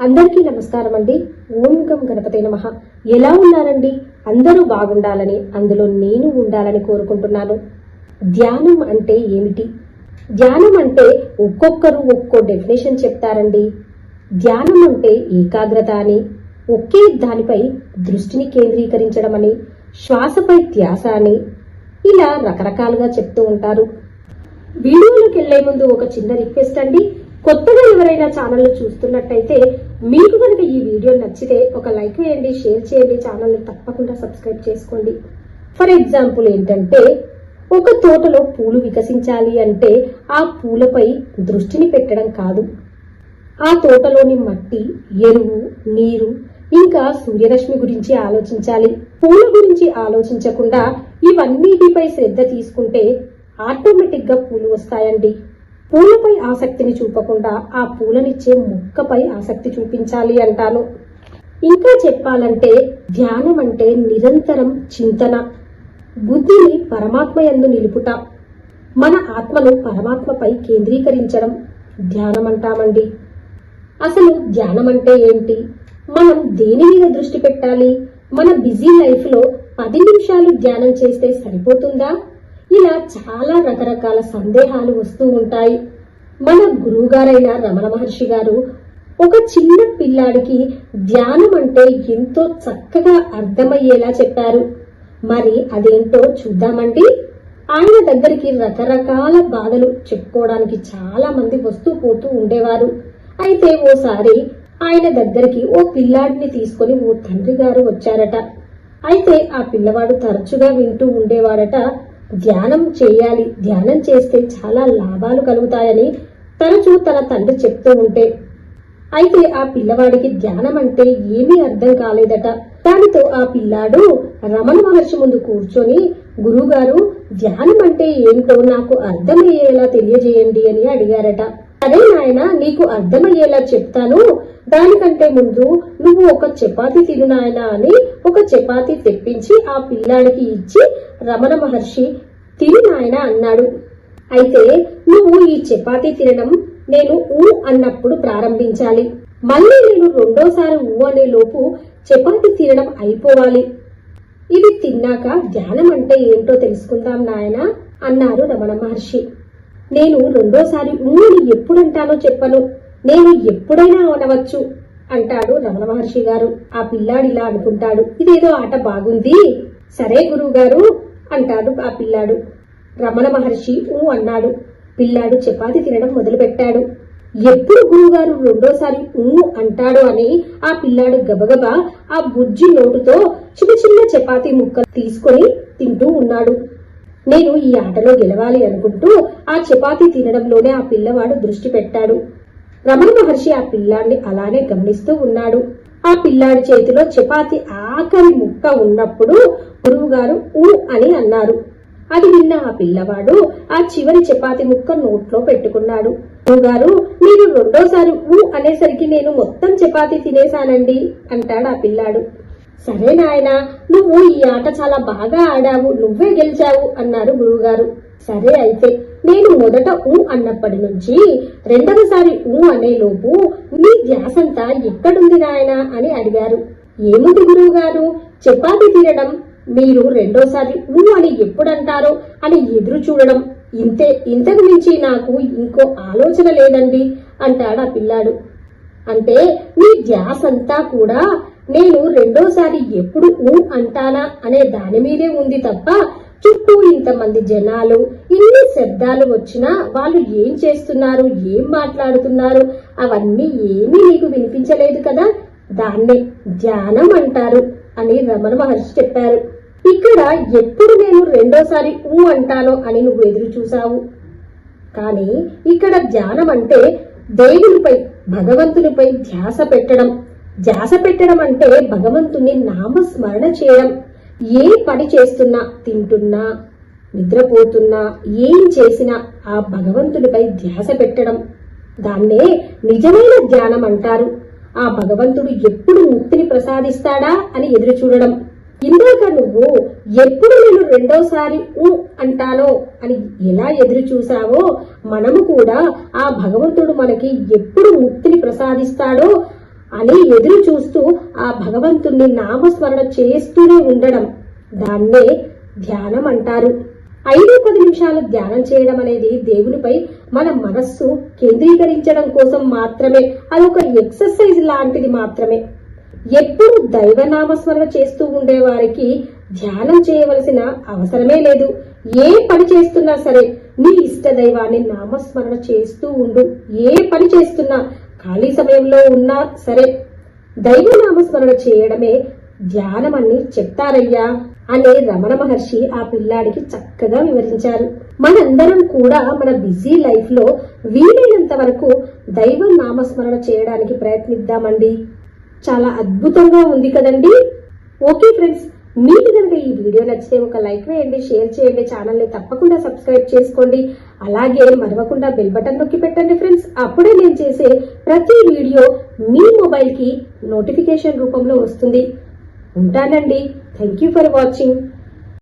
అందరికీ నమస్కారం అండి. ఓం గణపతి నమ. ఎలా ఉన్నారండి? అందరూ బాగుండాలని అందులో నేను ఉండాలని కోరుకుంటున్నాను. ధ్యానం అంటే ఏమిటి? ధ్యానం అంటే ఒక్కొక్కరు ఒక్కో డెఫినేషన్ చెప్తారండి. ధ్యానం అంటే ఏకాగ్రత అని ఒకే దానిపై దృష్టిని కేంద్రీకరించడం అని శ్వాసపై ధ్యాస అని ఇలా రకరకాలుగా చెప్తూ ఉంటారు. వీడియోలోకి వెళ్ళే ముందు ఒక చిన్న రిక్వెస్ట్ అండి. కొత్తగా ఎవరైనా ఛానల్ చూస్తున్నట్టయితే మీకు కనుక ఈ వీడియో నచ్చితే ఒక లైక్ వేయండి షేర్ చేయండి ఛానల్ని తప్పకుండా సబ్స్క్రైబ్ చేసుకోండి. ఫర్ ఎగ్జాంపుల్ ఏంటంటే ఒక తోటలో పూలు వికసించాలి అంటే ఆ పూలపై దృష్టిని పెట్టడం కాదు. ఆ తోటలోని మట్టి ఎరువు నీరు ఇంకా సూర్యరశ్మి గురించి ఆలోచించాలి. పూల గురించి ఆలోచించకుండా ఇవన్నిటిపై శ్రద్ధ తీసుకుంటే ఆటోమేటిక్గా పూలు వస్తాయండి. పూలపై ఆసక్తిని చూపకుండా ఆ పూలనిచ్చే మొక్కపై ఆసక్తి చూపించాలి అంటాను. ఇంకా చెప్పాలంటే ధ్యానం అంటే నిరంతరం చింతన బుద్ధిని పరమాత్మ యందు నిలుపుట మన ఆత్మను పరమాత్మపై కేంద్రీకరించడం ధ్యానం అంటామండి అసలు ధ్యానం అంటే ఏంటి? మనం దేని మీద దృష్టి పెట్టాలి? మన బిజీ లైఫ్లో పది నిమిషాలు ధ్యానం చేస్తే సరిపోతుందా? ఇలా చాలా రకరకాల సందేహాలు వస్తూ ఉంటాయి. మన గురువుగారైన రమణ మహర్షి గారు ఒక చిన్న పిల్లాడికి ధ్యానం అంటే ఎంతో చక్కగా అర్థమయ్యేలా చెప్పారు. మరి అదేంటో చూద్దామండి. ఆయన దగ్గరికి రకరకాల బాధలు చెప్పుకోవడానికి చాలా మంది వస్తూ పోతూ ఉండేవారు. అయితే ఓసారి ఆయన దగ్గరికి ఓ పిల్లాడిని తీసుకొని ఓ తండ్రి గారు వచ్చారట. అయితే ఆ పిల్లవాడు తరచుగా వింటూ ఉండేవాడట. ధ్యానం చేయాలి. ధ్యానం చేస్తే చాలా లాభాలు కలుగుతాయని తరచూ తన తండ్రి చెప్తూ ఉంటే. అయితే ఆ పిల్లవాడికి ధ్యానం అంటే ఏమీ అర్థం కాలేదట. దానితో ఆ పిల్లాడు రమణ మహర్షి ముందు కూర్చొని గురువుగారు ధ్యానం అంటే ఏమిటో నాకు అర్థమయ్యేలా తెలియజేయండి అని అడిగారట. అదే నాయన నీకు అర్థమయ్యేలా చెప్తాను. దానికంటే ముందు నువ్వు ఒక చపాతి తిను నాయన అని ఒక చపాతి తెప్పించి ఆ పిల్లాడికి ఇచ్చి రమణ మహర్షి తిని నాయన అన్నాడు. అయితే నువ్వు ఈ చపాతీ తినడం నేను ఊ అన్నప్పుడు ప్రారంభించాలి. మళ్ళీ నేను రెండోసారి ఊ అనే లోపు చపాతి తినడం అయిపోవాలి. ఇది తిన్నాక ధ్యానం అంటే ఏంటో తెలుసుకుందాం నాయన అన్నారు రమణ మహర్షి. నేను రెండోసారి ఊని ఎప్పుడంటానో చెప్పను. నేను ఎప్పుడైనా అనవచ్చు. అంటాడు రమణ మహర్షి గారు. ఆ పిల్లాడు ఇలా అనుకుంటాడు. ఇదేదో ఆట బాగుంది. సరే గురువు గారు అంటాడు ఆ పిల్లాడు. రమణ మహర్షి ఊ అన్నాడు. పిల్లాడు చపాతి తినడం మొదలుపెట్టాడు. ఎప్పుడు గురువుగారు రెండోసారి ఊ అంటాడు అని ఆ పిల్లాడు గబగబా ఆ బుజ్జి నోటుతో చిన్న చిన్న చపాతీ ముక్కలు తీసుకొని తింటూ ఉన్నాడు. నేను ఈ ఆటలో గెలవాలి అనుకుంటూ ఆ చపాతీ తినడంలోనే ఆ పిల్లవాడు దృష్టి పెట్టాడు. రమణ మహర్షి ఆ పిల్లాడిని అలానే గమనిస్తూ ఉన్నాడు. ఆ పిల్లాడి చేతిలో చపాతి ఆఖరి ముక్క ఉన్నప్పుడు గురువుగారు ఊ అని అన్నారు. అది విన్న ఆ పిల్లవాడు ఆ చివరి చపాతి ముక్క నోట్లో పెట్టుకున్నాడు. గారు మీరు రెండోసారి ఊ అనేసరికి నేను మొత్తం చపాతి తినేశానండి అంటాడు ఆ పిల్లాడు. సరే నాయనా నువ్వు ఈ ఆట చాలా బాగా ఆడావు నువ్వే గెలిచావు అన్నారు గురువుగారు సరే అయితే నేను మొదట ఊ అన్నప్పటి నుంచి రెండవసారి ఊ అనేలోపు మీ నీ ధ్యాసంతా ఎక్కడుంది నాయనా అని అడిగారు. ఏముంది గురువు గారు చపాతి తినడం. మీరు రెండోసారి ఊ అని ఎప్పుడంటారో అని ఎదురు చూడడం. ఇంతే ఇంతకు మించి నాకు ఇంకో ఆలోచన లేదండి అంటాడు ఆ పిల్లాడు. అంటే నీ ధ్యాసంతా కూడా నేను రెండోసారి ఎప్పుడు ఊ అంటానా అనే దాని మీదే ఉంది తప్ప చుట్టూ ఇంతమంది జనాలు ఇన్ని శబ్దాలు వచ్చినా వాళ్ళు ఏం చేస్తున్నారు ఏం మాట్లాడుతున్నారు అవన్నీ ఏమీ నీకు వినిపించలేదు కదా? దాన్నే ధ్యానం అంటారు అని రమణ మహర్షి చెప్పారు. ఇక్కడ ఎప్పుడు నేను రెండోసారి ఊ అంటానో అని నువ్వు ఎదురు చూసావు కానీ ఇక్కడ ధ్యానం అంటే దేవునిపై భగవంతునిపై ధ్యాస పెట్టడం. ధ్యాస పెట్టడం అంటే భగవంతుని నామస్మరణ చేయడం. ఏ పని చేస్తున్నా తింటున్నా నిద్రపోతున్నా ఏం చేసినా ఆ భగవంతుడిపై ధ్యాస పెట్టడం. దాన్నే నిజమైన ధ్యానం అంటారు. ఆ భగవంతుడు ఎప్పుడు ముక్తిని ప్రసాదిస్తాడా అని ఎదురు చూడడం ఇందాక నువ్వు ఎప్పుడు నేను రెండోసారి ఊ అంటానో అని ఎలా ఎదురు చూసావో మనము కూడా ఆ భగవంతుడు మనకి ఎప్పుడు ముక్తిని ప్రసాదిస్తాడో అని ఎదురు చూస్తూ ఆ భగవంతుణ్ణి నామస్మరణ చేస్తూనే ఉండడం. దాన్నే ధ్యానం అంటారు ఐదు పది నిమిషాలు ధ్యానం చేయడం అనేది దేవునిపై మన మనస్సు కేంద్రీకరించడం కోసం మాత్రమే. అదొక ఎక్సర్సైజ్ లాంటిది మాత్రమే. ఎప్పుడు దైవ నామస్మరణ చేస్తూ ఉండేవారికి ధ్యానం చేయవలసిన అవసరమే లేదు. ఏ పని చేస్తున్నా సరే నీ ఇష్ట దైవాన్ని నామస్మరణ చేస్తూ ఉండు. ఏ పని చేస్తున్నా ఖాళీ సమయంలో ఉన్నా సరే దైవనామస్మరణ చేయడమే ధ్యానమని చెప్తారయ్యా అనే రమణ మహర్షి ఆ పిల్లాడికి చక్కగా వివరించారు. మనందరం కూడా మన బిజీ లైఫ్లో వీలైనంత వరకు దైవ నామస్మరణ చేయడానికి ప్రయత్నిద్దామండి. చాలా అద్భుతంగా ఉంది కదండి? ఓకే ఫ్రెండ్స్ మీకు కనుక ఈ వీడియో నచ్చితే ఒక లైక్ వేయండి షేర్ చేయండి ఛానల్ని తప్పకుండా సబ్స్క్రైబ్ చేసుకోండి. అలాగే మరవకుండా బెల్ బటన్ నొక్కి పెట్టండి ఫ్రెండ్స్ అప్పుడే నేను చేసే ప్రతి వీడియో మీ మొబైల్కి నోటిఫికేషన్ రూపంలో వస్తుంది. ఉంటానండి. Thank you for watching